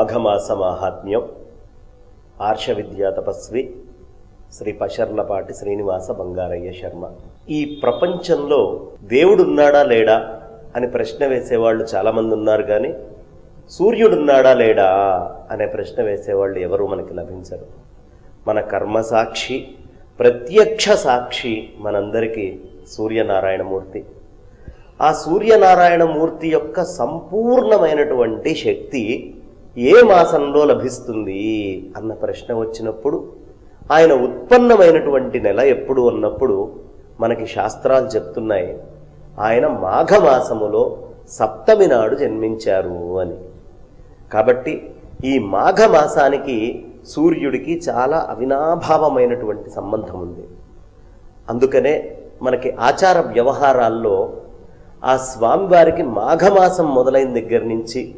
మాఘమాస మాహాత్మ్యం ఆర్షవిద్యా తపస్వి శ్రీ పశర్లపాటి శ్రీనివాస బంగారయ్య శర్మ. ఈ ప్రపంచంలో దేవుడున్నాడా లేడా అని ప్రశ్న వేసేవాళ్ళు చాలామంది ఉన్నారు కానీ సూర్యుడున్నాడా లేడా అనే ప్రశ్న వేసేవాళ్ళు ఎవరు మనకి లభించరు. మన కర్మ సాక్షి ప్రత్యక్ష సాక్షి మనందరికీ సూర్యనారాయణమూర్తి. ఆ సూర్యనారాయణ మూర్తి యొక్క సంపూర్ణమైనటువంటి శక్తి ఏ మాసంలో లభిస్తుంది అన్న ప్రశ్న వచ్చినప్పుడు ఆయన ఉత్పన్నమైనటువంటి నెల ఎప్పుడు అన్నప్పుడు మనకి శాస్త్రాలు చెప్తున్నాయి ఆయన మాఘమాసములో సప్తమి నాడు జన్మించారు అని. కాబట్టి ఈ మాఘమాసానికి సూర్యుడికి చాలా అవినాభావమైనటువంటి సంబంధం ఉంది. అందుకనే మనకి ఆచార వ్యవహారాల్లో ఆ స్వామివారికి మాఘమాసం మొదలైన దగ్గర నుంచి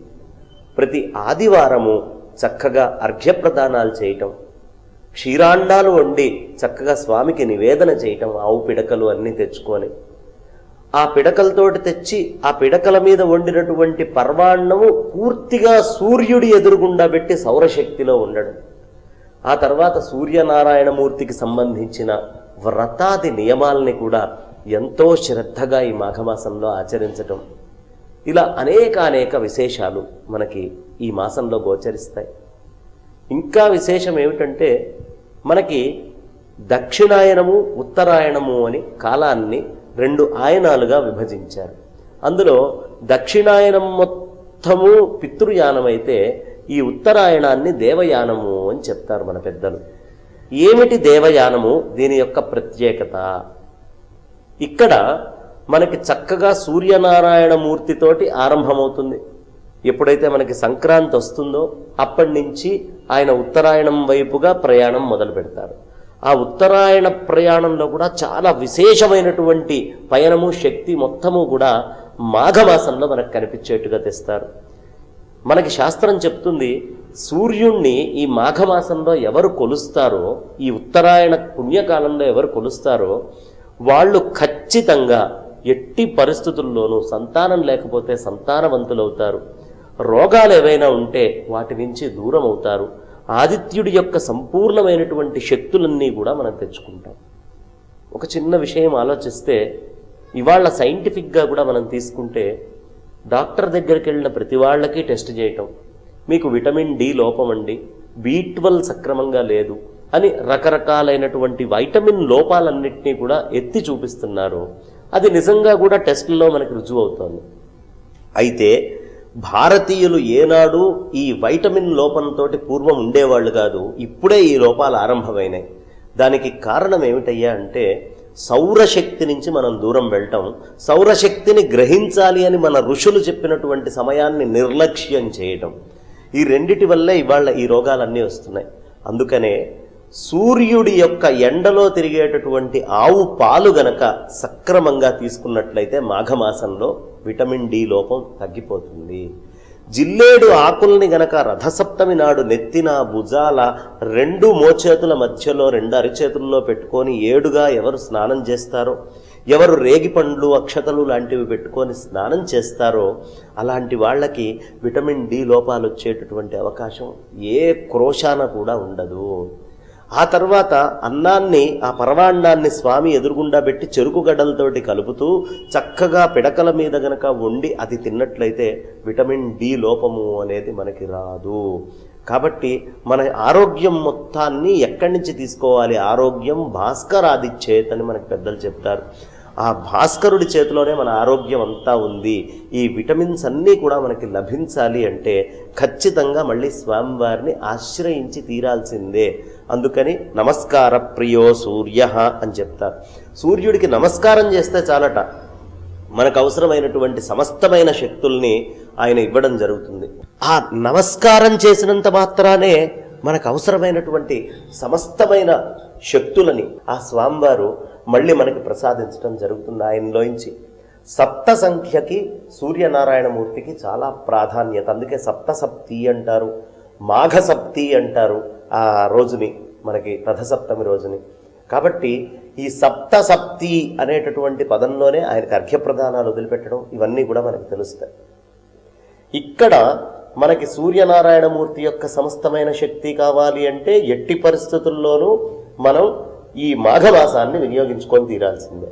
ప్రతి ఆదివారము చక్కగా అర్ఘ్యప్రదానాలు చేయటం క్షీరాండాలు వండి చక్కగా స్వామికి నివేదన చేయటం ఆవు పిడకలు అన్నీ తెచ్చుకొని ఆ పిడకలతోటి తెచ్చి ఆ పిడకల మీద వండినటువంటి పర్వాన్నము పూర్తిగా సూర్యుడి ఎదురుగుండా పెట్టి సౌరశక్తిలో ఉండడం. ఆ తర్వాత సూర్యనారాయణమూర్తికి సంబంధించిన వ్రతాది నియమాల్ని కూడా ఎంతో శ్రద్ధగా ఈ మాఘమాసంలో ఆచరించటం. ఇలా అనేక అనేక విశేషాలు మనకి ఈ మాసంలో గోచరిస్తాయి. ఇంకా విశేషం ఏమిటంటే మనకి దక్షిణాయనము ఉత్తరాయణము అని కాలాన్ని రెండు ఆయనాలుగా విభజించారు. అందులో దక్షిణాయనం మొత్తము పితృయానం అయితే ఈ ఉత్తరాయణాన్ని దేవయానము అని చెప్తారు మన పెద్దలు. ఏమిటి దేవయానము? దీని యొక్క ప్రత్యేకత. ఇక్కడ మనకి చక్కగా సూర్యనారాయణ మూర్తితోటి ఆరంభమవుతుంది. ఎప్పుడైతే మనకి సంక్రాంతి వస్తుందో అప్పటి నుంచి ఆయన ఉత్తరాయణం వైపుగా ప్రయాణం మొదలు పెడతారు. ఆ ఉత్తరాయణ ప్రయాణంలో కూడా చాలా విశేషమైనటువంటి పయనము శక్తి మొత్తము కూడా మాఘమాసంలో మనకు కనిపించేట్టుగా తెస్తారు. మనకి శాస్త్రం చెప్తుంది సూర్యుణ్ణి ఈ మాఘమాసంలో ఎవరు కొలుస్తారో ఈ ఉత్తరాయణ పుణ్యకాలంలో ఎవరు కొలుస్తారో వాళ్ళు ఖచ్చితంగా ఎట్టి పరిస్థితుల్లోనూ సంతానం లేకపోతే సంతానవంతులవుతారు. రోగాలు ఏవైనా ఉంటే వాటి నుంచి దూరం అవుతారు ఆదిత్యుడి యొక్క సంపూర్ణమైనటువంటి శక్తులన్నీ కూడా మనం తెచ్చుకుంటాం. ఒక చిన్న విషయం ఆలోచిస్తే ఇవాళ సైంటిఫిక్గా కూడా మనం తీసుకుంటే డాక్టర్ దగ్గరికి వెళ్ళిన ప్రతి వాళ్ళకి టెస్ట్ చేయటం. మీకు విటమిన్ డి లోపం అండి. బి ట్వెల్వ్ సక్రమంగా లేదు అని రకరకాలైనటువంటి వైటమిన్ లోపాలన్నింటినీ కూడా ఎత్తి చూపిస్తున్నారు. అది నిజంగా కూడా టెస్టుల్లో మనకి రుజువు అవుతోంది. అయితే భారతీయులు ఏనాడు ఈ వైటమిన్ లోపంతో పూర్వం ఉండేవాళ్ళు కాదు ఇప్పుడే ఈ లోపాలు ఆరంభమైనాయి. దానికి కారణం ఏమిటయ్యా అంటే సౌరశక్తి నుంచి మనం దూరం వెళ్ళటం సౌరశక్తిని గ్రహించాలి అని మన ఋషులు చెప్పినటువంటి సమయాన్ని నిర్లక్ష్యం చేయటం. ఈ రెండిటి వల్లే ఇవాళ ఈ రోగాలన్నీ వస్తున్నాయి. అందుకనే సూర్యుడి యొక్క ఎండలో తిరిగేటటువంటి ఆవు పాలు గనక సక్రమంగా తీసుకున్నట్లయితే మాఘమాసంలో విటమిన్ డి లోపం తగ్గిపోతుంది. జిల్లేడు ఆకుల్ని గనక రథసప్తమి నాడు నెత్తిన భుజాల రెండు మోచేతుల మధ్యలో రెండు అరిచేతుల్లో పెట్టుకొని ఏడుగా ఎవరు స్నానం చేస్తారో ఎవరు రేగి పండ్లు అక్షతలు లాంటివి పెట్టుకొని స్నానం చేస్తారో అలాంటి వాళ్ళకి విటమిన్ డి లోపాలు వచ్చేటటువంటి అవకాశం ఏ క్రోశాన కూడా ఉండదు. ఆ తర్వాత అన్నాన్ని ఆ పరవాన్నాన్ని స్వామి ఎదురుగుండా పెట్టి చెరుకు గడ్డలతోటి కలుపుతూ చక్కగా పిడకల మీద గనక వండి అది తిన్నట్లయితే విటమిన్ డి లోపము అనేది మనకి రాదు. కాబట్టి మన ఆరోగ్యం మొత్తాన్ని ఎక్కడి నుంచి తీసుకోవాలి? ఆరోగ్యం భాస్కరాదిచ్చేత్ అని మనకి పెద్దలు చెప్తారు. ఆ భాస్కరుడి చేతిలోనే మన ఆరోగ్యం అంతా ఉంది. ఈ విటమిన్స్ అన్నీ కూడా మనకి లభించాలి అంటే ఖచ్చితంగా మళ్ళీ స్వామివారిని ఆశ్రయించి తీరాల్సిందే. అందుకని నమస్కార ప్రియో సూర్య అని చెప్తారు. సూర్యుడికి నమస్కారం చేస్తే చాలట. మనకు అవసరమైనటువంటి సమస్తమైన శక్తుల్ని ఆయన ఇవ్వడం జరుగుతుంది. ఆ నమస్కారం చేసినంత మాత్రానే మనకు అవసరమైనటువంటి సమస్తమైన శక్తులని ఆ స్వామివారు మళ్ళీ మనకి ప్రసాదించడం జరుగుతుంది. ఆయనలోంచి సప్త సంఖ్యకి సూర్యనారాయణమూర్తికి చాలా ప్రాధాన్యత. అందుకే సప్తసప్తి అంటారు మాఘ సప్తి అంటారు ఆ రోజుని మనకి రథసప్తమి రోజుని. కాబట్టి ఈ సప్త సప్తి అనేటటువంటి పదంలోనే ఆయనకి అర్ఘ్యప్రదానాలు వదిలిపెట్టడం ఇవన్నీ కూడా మనకు తెలుస్తాయి. ఇక్కడ మనకి సూర్యనారాయణమూర్తి యొక్క సమస్తమైన శక్తి కావాలి అంటే ఎట్టి పరిస్థితుల్లోనూ మనం ఈ మాఘమాసాన్ని వినియోగించుకొని తీరాల్సిందే.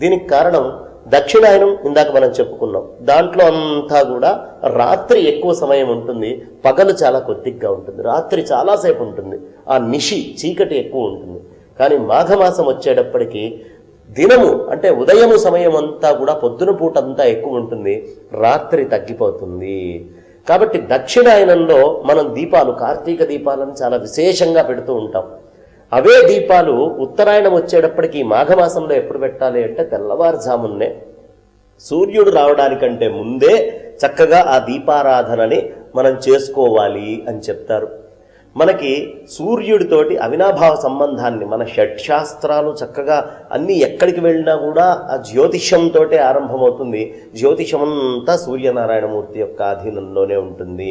దీనికి కారణం దక్షిణాయనం ఇందాక మనం చెప్పుకున్నాం. దాంట్లో అంతా కూడా రాత్రి ఎక్కువ సమయం ఉంటుంది. పగలు చాలా కొద్దిగా ఉంటుంది. రాత్రి చాలాసేపు ఉంటుంది. ఆ నిషి చీకటి ఎక్కువ ఉంటుంది. కానీ మాఘమాసం వచ్చేటప్పటికి దినము అంటే ఉదయము సమయం అంతా కూడా పొద్దున పూట అంతా ఎక్కువ ఉంటుంది. రాత్రి తగ్గిపోతుంది. కాబట్టి దక్షిణాయనంలో మనం దీపాలు కార్తీక దీపాలను చాలా విశేషంగా పెడుతూ ఉంటాం. అవే దీపాలు ఉత్తరాయణం వచ్చేటప్పటికి మాఘమాసంలో ఎప్పుడు పెట్టాలి అంటే తెల్లవారుజామున్నే. సూర్యుడు రావడానికంటే ముందే చక్కగా ఆ దీపారాధనని మనం చేసుకోవాలి అని చెప్తారు. మనకి సూర్యుడితోటి అవినాభావ సంబంధాన్ని మన షట్శాస్త్రాలు చక్కగా అన్ని ఎక్కడికి వెళ్ళినా కూడా ఆ జ్యోతిషంతో ఆరంభమవుతుంది. జ్యోతిషం అంతా సూర్యనారాయణమూర్తి యొక్క అధీనంలోనే ఉంటుంది.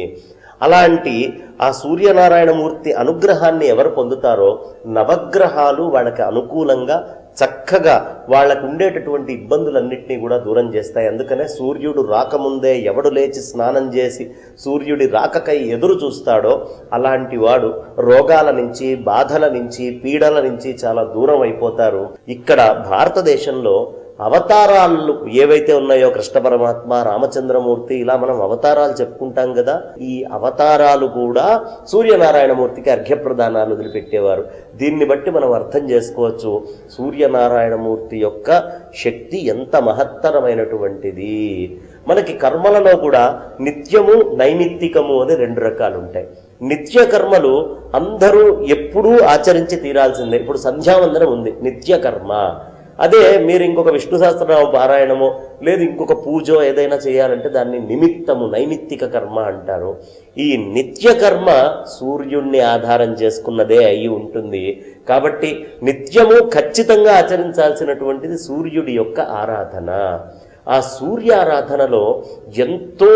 అలాంటి ఆ సూర్యనారాయణమూర్తి అనుగ్రహాన్ని ఎవరు పొందుతారో నవగ్రహాలు వాళ్ళకి అనుకూలంగా చక్కగా వాళ్ళకు ఉండేటటువంటి ఇబ్బందులన్నింటినీ కూడా దూరం చేస్తాయి. అందుకనే సూర్యుడు రాకముందే ఎవడు లేచి స్నానం చేసి సూర్యుడి రాకకై ఎదురు చూస్తాడో అలాంటి వాడు రోగాల నుంచి బాధల నుంచి పీడల నుంచి చాలా దూరం అయిపోతారు. ఇక్కడ భారతదేశంలో అవతారాలు ఏవైతే ఉన్నాయో కృష్ణ పరమాత్మ రామచంద్రమూర్తి ఇలా మనం అవతారాలు చెప్పుకుంటాం కదా ఈ అవతారాలు కూడా సూర్యనారాయణమూర్తికి అర్ఘ్యప్రదానాలు వదిలిపెట్టేవారు. దీన్ని బట్టి మనం అర్థం చేసుకోవచ్చు సూర్యనారాయణమూర్తి యొక్క శక్తి ఎంత మహత్తరమైనటువంటిది. మనకి కర్మలలో కూడా నిత్యము నైమిత్తికము అని రెండు రకాలు ఉంటాయి నిత్య కర్మలు అందరూ ఎప్పుడూ ఆచరించి తీరాల్సిందే. ఇప్పుడు సంధ్యావందనం ఉంది నిత్య కర్మ అదే మీరు ఇంకొక విష్ణు సహస్రనామ పారాయణమో లేదు ఇంకొక పూజో ఏదైనా చేయాలంటే దాన్ని నిమిత్తము నైమిత్తిక కర్మ అంటారు. ఈ నిత్య కర్మ సూర్యుణ్ణి ఆధారం చేసుకున్నదే అయి ఉంటుంది. కాబట్టి నిత్యము ఖచ్చితంగా ఆచరించాల్సినటువంటిది సూర్యుడి యొక్క ఆరాధన. ఆ సూర్య ఆరాధనలో ఎంతో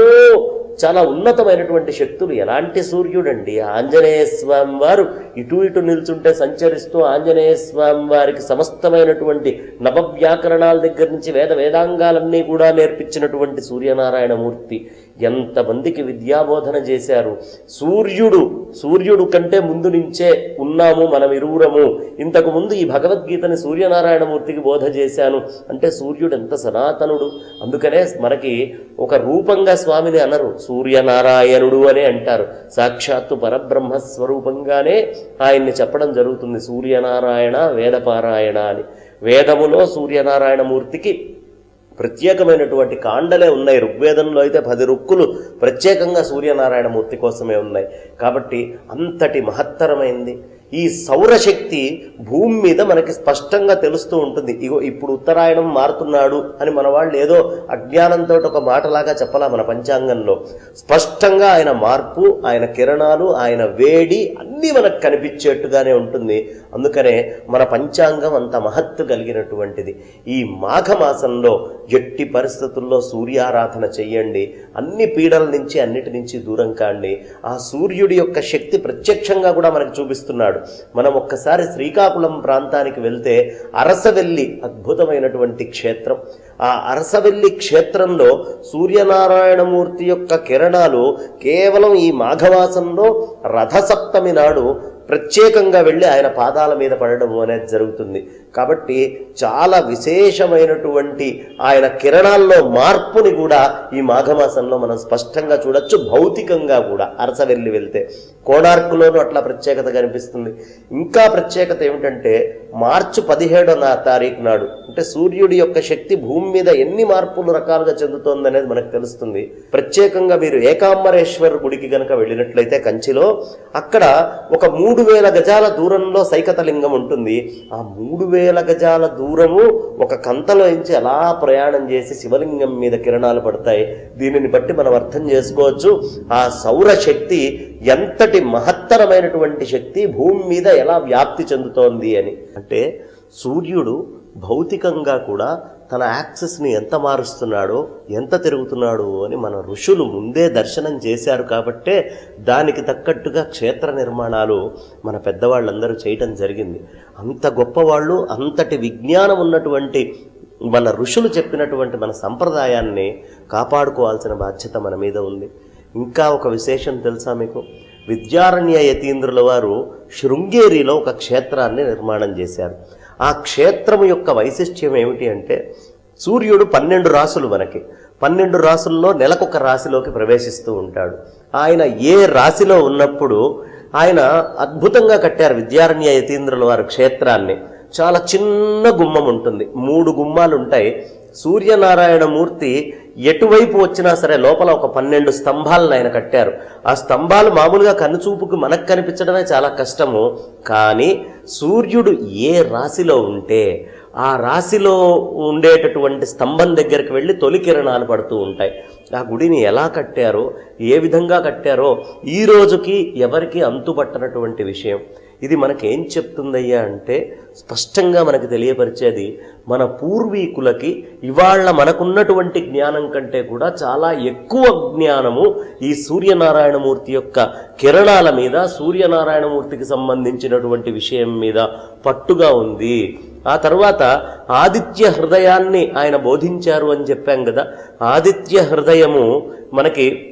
చాలా ఉన్నతమైనటువంటి శక్తులు. ఎలాంటి సూర్యుడండి? ఆంజనేయ స్వామి వారు ఇటు ఇటు నిల్చుంటే సంచరిస్తూ ఆంజనేయ స్వామి వారికి సమస్తమైనటువంటి నవవ్యాకరణాల దగ్గర నుంచి వేద వేదాంగాలన్నీ కూడా నేర్పించినటువంటి సూర్యనారాయణమూర్తి. ఎంతమందికి విద్యాబోధన చేశారు? సూర్యుడు సూర్యుడు కంటే ముందు నుంచే ఉన్నాము మనం ఇరువురము ఇంతకు ముందు ఈ భగవద్గీతని సూర్యనారాయణమూర్తికి బోధ చేశాను. అంటే సూర్యుడు ఎంత సనాతనుడు? అందుకనే మనకి ఒక రూపంగా స్వామిని అనరు. సూర్యనారాయణుడు అనే అంటారు. సాక్షాత్తు పరబ్రహ్మ స్వరూపంగానే ఆయన్ని చెప్పడం జరుగుతుంది. సూర్యనారాయణ వేదపారాయణ అని. వేదములో సూర్యనారాయణమూర్తికి ప్రత్యేకమైనటువంటి కాండలే ఉన్నాయి. ఋగ్వేదంలో అయితే పది రుక్కులు ప్రత్యేకంగా సూర్యనారాయణమూర్తి కోసమే ఉన్నాయి. కాబట్టి అంతటి మహత్తరమైంది. ఈ సౌరశక్తి భూమి మీద మనకి స్పష్టంగా తెలుస్తూ ఉంటుంది. ఇగో ఇప్పుడు ఉత్తరాయణం మారుతున్నాడు అని మన వాళ్ళు ఏదో అజ్ఞానంతో ఒక మాటలాగా చెప్పలా మన పంచాంగంలో. స్పష్టంగా ఆయన మార్పు ఆయన కిరణాలు ఆయన వేడి అన్నీ మనకు కనిపించేట్టుగానే ఉంటుంది. అందుకనే మన పంచాంగం అంత మహత్తు కలిగినటువంటిది. ఈ మాఘమాసంలో ఎట్టి పరిస్థితుల్లో సూర్యారాధన చెయ్యండి. అన్ని పీడల నుంచి అన్నిటి నుంచి దూరం కాండి. ఆ సూర్యుడి యొక్క శక్తి ప్రత్యక్షంగా కూడా మనకు చూపిస్తున్నాడు. మనం ఒక్కసారి శ్రీకాకుళం ప్రాంతానికి వెళ్తే అరసవెల్లి అద్భుతమైనటువంటి క్షేత్రం. ఆ అరసవెల్లి క్షేత్రంలో సూర్యనారాయణమూర్తి యొక్క కిరణాలు కేవలం ఈ మాఘమాసంలో రథసప్తమి నాడు ప్రత్యేకంగా వెళ్ళి ఆయన పాదాల మీద పడడం అనేది జరుగుతుంది. కాబట్టి చాలా విశేషమైనటువంటి ఆయన కిరణాల్లో మార్పుని కూడా ఈ మాఘమాసంలో మనం స్పష్టంగా చూడొచ్చు భౌతికంగా కూడా అరస వెళ్ళి వెళ్తే. కోణార్క్లోనూ అట్లా ప్రత్యేకత కనిపిస్తుంది. ఇంకా ప్రత్యేకత ఏమిటంటే మార్చి పదిహేడో నా తారీఖు నాడు అంటే సూర్యుడి యొక్క శక్తి భూమి మీద ఎన్ని మార్పులు రకాలుగా చెందుతోంది అనేది మనకు తెలుస్తుంది. ప్రత్యేకంగా మీరు ఏకాంబరేశ్వర్ గుడికి గనక వెళ్ళినట్లయితే కంచిలో అక్కడ ఒక మూడు వేల గజాల దూరంలో సైకతలింగం ఉంటుంది. ఆ మూడు వేల గజాల దూరము ఒక కంతలో నుంచి ప్రయాణం చేసి శివలింగం మీద కిరణాలు పడతాయి. దీనిని బట్టి మనం అర్థం చేసుకోవచ్చు. ఆ సౌరశక్తి ఇంతటి మహత్తరమైనటువంటి శక్తి భూమి మీద ఎలా వ్యాప్తి చెందుతోంది అని. అంటే సూర్యుడు భౌతికంగా కూడా తన యాక్సెస్ని ఎంత మారుస్తున్నాడో ఎంత తిరుగుతున్నాడు అని మన ఋషులు ముందే దర్శనం చేశారు కాబట్టే దానికి తగ్గట్టుగా క్షేత్ర నిర్మాణాలు మన పెద్దవాళ్ళందరూ చేయటం జరిగింది. అంత గొప్పవాళ్ళు అంతటి విజ్ఞానం ఉన్నటువంటి మన ఋషులు చెప్పినటువంటి మన సంప్రదాయాన్ని కాపాడుకోవాల్సిన బాధ్యత మన మీద ఉంది. ఇంకా ఒక విశేషం తెలుసా మీకు? విద్యారణ్య యతీంద్రుల వారు శృంగేరిలో ఒక క్షేత్రాన్ని నిర్మాణం చేశారు. ఆ క్షేత్రం యొక్క వైశిష్ట్యం ఏమిటి అంటే సూర్యుడు పన్నెండు రాసులు మనకి. పన్నెండు రాసుల్లో నెలకొక రాశిలోకి ప్రవేశిస్తూ ఉంటాడు. ఆయన ఏ రాశిలో ఉన్నప్పుడు ఆయన అద్భుతంగా కట్టారు విద్యారణ్య యతీంద్రుల వారి క్షేత్రాన్ని. చాలా చిన్న గుమ్మం ఉంటుంది. మూడు గుమ్మాలు ఉంటాయి సూర్యనారాయణ మూర్తి ఎటువైపు వచ్చినా సరే లోపల ఒక పన్నెండు స్తంభాలను ఆయన కట్టారు. ఆ స్తంభాలు మామూలుగా కనుచూపుకు మనకు కనిపించడమే చాలా కష్టము. కానీ సూర్యుడు ఏ రాశిలో ఉంటే ఆ రాశిలో ఉండేటటువంటి స్తంభం దగ్గరికి వెళ్ళి తొలి కిరణాలు పడుతూ ఉంటాయి. ఆ గుడిని ఎలా కట్టారో ఏ విధంగా కట్టారో ఈ రోజుకి ఎవరికి అంతుపట్టనటువంటి విషయం? ఇది మనకేం చెప్తుందయ్యా అంటే స్పష్టంగా మనకు తెలియపరిచేది మన పూర్వీకులకి ఇవాళ మనకున్నటువంటి జ్ఞానం కంటే కూడా చాలా ఎక్కువ జ్ఞానము ఈ సూర్యనారాయణమూర్తి యొక్క కిరణాల మీద సూర్యనారాయణమూర్తికి సంబంధించినటువంటి విషయం మీద పట్టుగా ఉంది. ఆ తర్వాత ఆదిత్య హృదయాన్ని ఆయన బోధించారు అని చెప్పాం కదా. ఆదిత్య హృదయము మనకి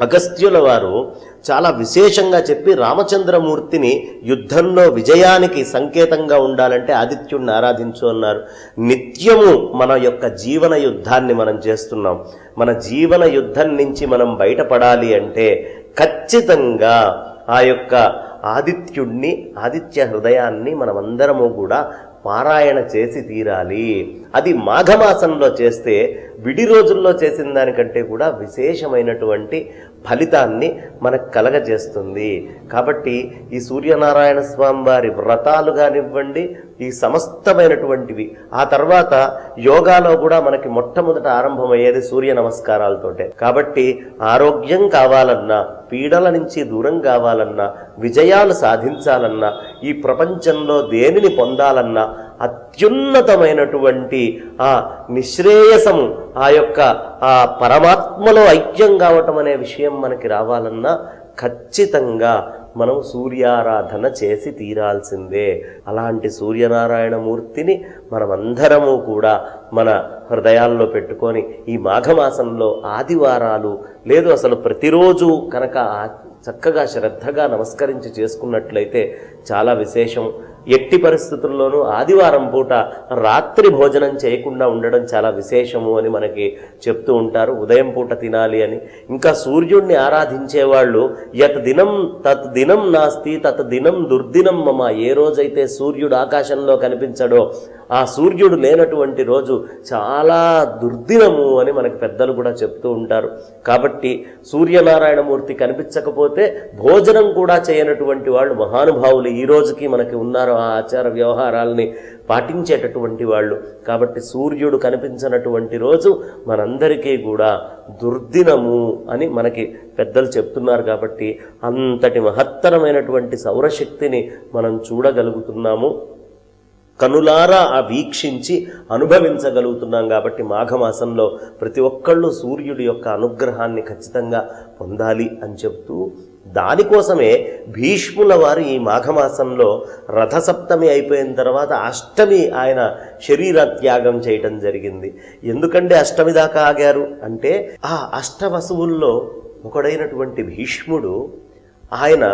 అగస్త్యుల వారు చాలా విశేషంగా చెప్పి రామచంద్రమూర్తిని యుద్ధంలో విజయానికి సంకేతంగా ఉండాలంటే ఆదిత్యుడిని ఆరాధించు అన్నారు. నిత్యము మన యొక్క జీవన యుద్ధాన్ని మనం చేస్తున్నాం. మన జీవన యుద్ధం నుంచి మనం బయటపడాలి అంటే ఖచ్చితంగా ఆ యొక్క ఆదిత్యుణ్ణి ఆదిత్య హృదయాన్ని మనమందరము కూడా పారాయణ చేసి తీరాలి. అది మాఘమాసంలో చేస్తే విడి రోజుల్లో చేసిన దానికంటే కూడా విశేషమైనటువంటి ఫలితాన్ని మనకు కలగజేస్తుంది. కాబట్టి ఈ సూర్యనారాయణ స్వామి వారి వ్రతాలు కానివ్వండి ఈ సమస్తమైనటువంటివి. ఆ తర్వాత యోగాలో కూడా మనకి మొట్టమొదట ఆరంభమయ్యేది సూర్య నమస్కారాలతోటే. కాబట్టి ఆరోగ్యం కావాలన్నా పీడల నుంచి దూరం కావాలన్నా విజయాలు సాధించాలన్నా ఈ ప్రపంచంలో దేనిని పొందాలన్నా అత్యున్నతమైనటువంటి ఆ నిశ్రేయసము ఆ యొక్క ఆ పరమాత్మలో ఐక్యం కావటం అనే విషయం మనకి రావాలన్నా ఖచ్చితంగా మనం సూర్యారాధన చేసి తీరాల్సిందే. అలాంటి సూర్యనారాయణ మూర్తిని మనమందరము కూడా మన హృదయాల్లో పెట్టుకొని ఈ మాఘమాసంలో ఆదివారాలు లేదు అసలు ప్రతిరోజు కనుక చక్కగా శ్రద్ధగా నమస్కరించి చేసుకున్నట్లయితే చాలా విశేషం. ఎట్టి పరిస్థితుల్లోనూ ఆదివారం పూట రాత్రి భోజనం చేయకుండా ఉండడం చాలా విశేషము అని మనకి చెప్తూ ఉంటారు. ఉదయం పూట తినాలి అని. ఇంకా సూర్యుడిని ఆరాధించే వాళ్ళు యత్ దినం తత్ దినం నాస్తి తత్ దినం దుర్దినం మమ ఏ రోజైతే సూర్యుడు ఆకాశంలో కనిపించడో ఆ సూర్యుడు లేనటువంటి రోజు చాలా దుర్దినము అని మనకు పెద్దలు కూడా చెప్తూ ఉంటారు. కాబట్టి సూర్యనారాయణమూర్తి కనిపించకపోతే భోజనం కూడా చేయనటువంటి వాళ్ళు మహానుభావులు ఈ రోజుకి మనకి ఉన్నారు ఆ ఆచార వ్యవహారాల్ని పాటించేటటువంటి వాళ్ళు. కాబట్టి సూర్యుడు కనిపించినటువంటి రోజు మనందరికీ కూడా దుర్దినము అని మనకి పెద్దలు చెప్తున్నారు. కాబట్టి అంతటి మహత్తరమైనటువంటి సౌరశక్తిని మనం చూడగలుగుతున్నాము. కనులారా ఆ వీక్షించి అనుభవించగలుగుతున్నాం కాబట్టి మాఘమాసంలో ప్రతి ఒక్కళ్ళు సూర్యుడి యొక్క అనుగ్రహాన్ని ఖచ్చితంగా పొందాలి అని చెప్తూ దానికోసమే భీష్ముల వారు ఈ మాఘమాసంలో రథసప్తమి అయిపోయిన తర్వాత అష్టమి ఆయన శరీర త్యాగం చేయటం జరిగింది. ఎందుకంటే అష్టమి దాకా ఆగారు? అంటే ఆ అష్టవసువుల్లో ఒకడైనటువంటి భీష్ముడు ఆయన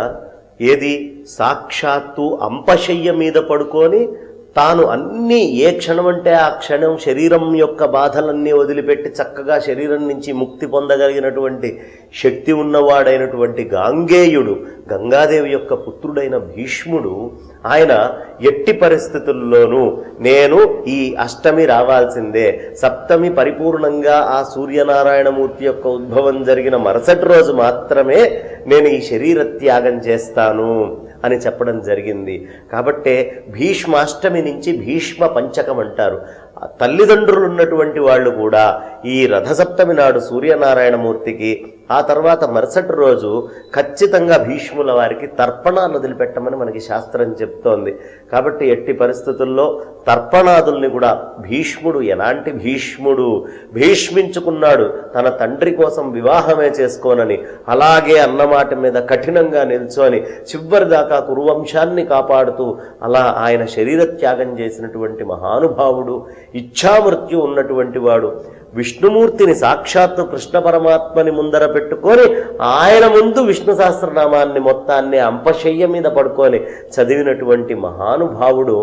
ఏది? సాక్షాత్తు అంపశయ్య మీద పడుకొని తాను అన్నీ ఏ క్షణం అంటే ఆ క్షణం శరీరం యొక్క బాధలన్నీ వదిలిపెట్టి చక్కగా శరీరం నుంచి ముక్తి పొందగలిగినటువంటి శక్తి ఉన్నవాడైనటువంటి గాంగేయుడు గంగాదేవి యొక్క పుత్రుడైన భీష్ముడు ఆయన ఎట్టి పరిస్థితుల్లోనూ నేను ఈ అష్టమి రావాల్సిందే. సప్తమి పరిపూర్ణంగా ఆ సూర్యనారాయణమూర్తి యొక్క ఉద్భవం జరిగిన మరుసటి రోజు మాత్రమే నేను ఈ శరీర త్యాగం చేస్తాను. అని చెప్పడం జరిగింది. కాబట్టే భీష్మాష్టమి నుంచి భీష్మ పంచకం అంటారు. తల్లిదండ్రులు ఉన్నటువంటి వాళ్ళు కూడా ఈ రథసప్తమి నాడు సూర్యనారాయణమూర్తికి ఆ తర్వాత మరుసటి రోజు ఖచ్చితంగా భీష్ముల వారికి తర్పణాలు వదిలిపెట్టమని మనకి శాస్త్రం చెప్తోంది. కాబట్టి ఎట్టి పరిస్థితుల్లో తర్పణాదుల్ని కూడా భీష్ముడు ఎలాంటి భీష్ముడు భీష్మించుకున్నాడు తన తండ్రి కోసం వివాహమే చేసుకోనని అలాగే అన్నమాట మీద కఠినంగా నిల్చొని చివరి దాకా కురువంశాన్ని కాపాడుతూ అలా ఆయన శరీర త్యాగం చేసినటువంటి మహానుభావుడు ఇచ్ఛామృత్యు ఉన్నటువంటి వాడు విష్ణుమూర్తిని సాక్షాత్తు కృష్ణ పరమాత్మని ముందర పెట్టుకొని ఆయన ముందు విష్ణు సహస్రనామాన్ని మొత్తాన్ని అంపశయ్య మీద పడుకొని చదివినటువంటి మహానుభావుడు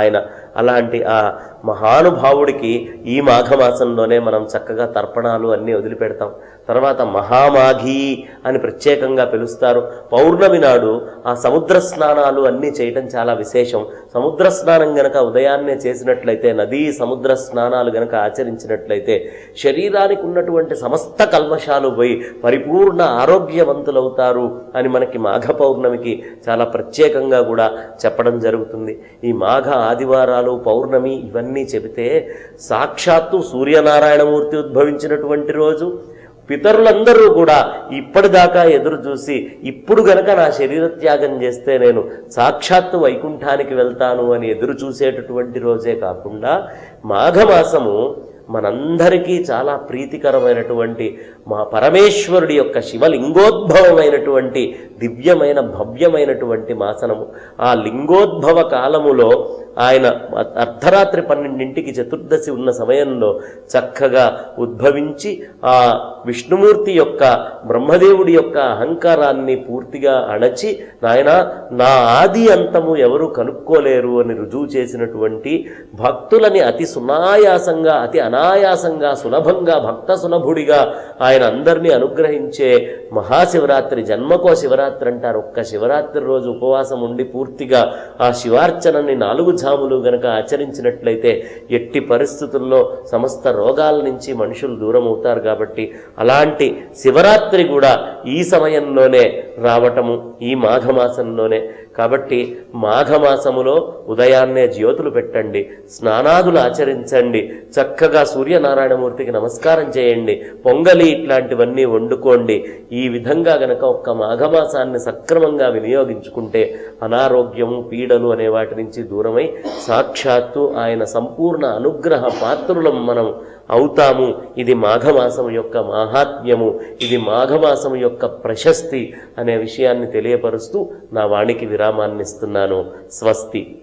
ఆయన. అలాంటి ఆ మహానుభావుడికి ఈ మాఘమాసంలోనే మనం చక్కగా తర్పణాలు అన్నీ వదిలిపెడతాం. తర్వాత మహామాఘి అని ప్రత్యేకంగా పిలుస్తారు. పౌర్ణమి నాడు ఆ సముద్ర స్నానాలు అన్నీ చేయటం చాలా విశేషం. సముద్ర స్నానం గనక ఉదయాన్నే చేసినట్లయితే నదీ సముద్ర స్నానాలు గనక ఆచరించినట్లయితే శరీరానికి ఉన్నటువంటి సమస్త కల్మషాలు పోయి పరిపూర్ణ ఆరోగ్యవంతులవుతారు అని మనకి మాఘ పౌర్ణమికి చాలా ప్రత్యేకంగా కూడా చెప్పడం జరుగుతుంది. ఈ మాఘ ఆదివారాలు పౌర్ణమి ఇవన్నీ చెబితే సాక్షాత్తు సూర్యనారాయణమూర్తి ఉద్భవించినటువంటి రోజు. పితరులందరూ కూడా ఇప్పటిదాకా ఎదురు చూసి ఇప్పుడు గనక నా శరీర త్యాగం చేస్తే నేను సాక్షాత్తు వైకుంఠానికి వెళ్తాను అని ఎదురు చూసేటటువంటి రోజే కాకుండా మాఘమాసము మనందరికీ చాలా ప్రీతికరమైనటువంటి మా పరమేశ్వరుడి యొక్క శివలింగోద్భవమైనటువంటి దివ్యమైన భవ్యమైనటువంటి మాసనము. ఆ లింగోద్భవ కాలములో ఆయన అర్ధరాత్రి పన్నెండింటికి చతుర్దశి ఉన్న సమయంలో చక్కగా ఉద్భవించి ఆ విష్ణుమూర్తి యొక్క బ్రహ్మదేవుడి యొక్క అహంకారాన్ని పూర్తిగా అణచి నాయన నా ఆది అంతము ఎవరు కనుక్కోలేరు అని రుజువు చేసినటువంటి భక్తులని అతి సునాయాసంగా అతి అనా అనాయాసంగా సులభంగా భక్త సులభుడిగా ఆయన అందరినీ అనుగ్రహించే మహాశివరాత్రి జన్మకో శివరాత్రి అంటారు. ఒక్క శివరాత్రి రోజు ఉపవాసం ఉండి పూర్తిగా ఆ శివార్చనని నాలుగు జాములు గనక ఆచరించినట్లయితే ఎట్టి పరిస్థితుల్లో సమస్త రోగాల నుంచి మనుషులు దూరం అవుతారు కాబట్టి అలాంటి శివరాత్రి కూడా ఈ సమయంలోనే రావటము ఈ మాఘమాసంలోనే కాబట్టి మాఘమాసములో ఉదయాన్నే జ్యోతులు పెట్టండి స్నానాదులు ఆచరించండి చక్కగా సూర్యనారాయణమూర్తికి నమస్కారం చేయండి పొంగలి ఇట్లాంటివన్నీ వండుకోండి. ఈ విధంగా గనక ఒక్క మాఘమాసాన్ని సక్రమంగా వినియోగించుకుంటే అనారోగ్యము పీడలు అనే వాటి నుంచి దూరమై సాక్షాత్తు ఆయన సంపూర్ణ అనుగ్రహ పాత్రులం మనం అవుతాము. ఇది మాఘమాసం యొక్క మాహాత్మ్యము. ఇది మాఘమాసం యొక్క ప్రశస్తి అనే విషయాన్ని తెలియపరుస్తూ నా వాణికి విరామాన్నిస్తున్నాను. స్వస్తి.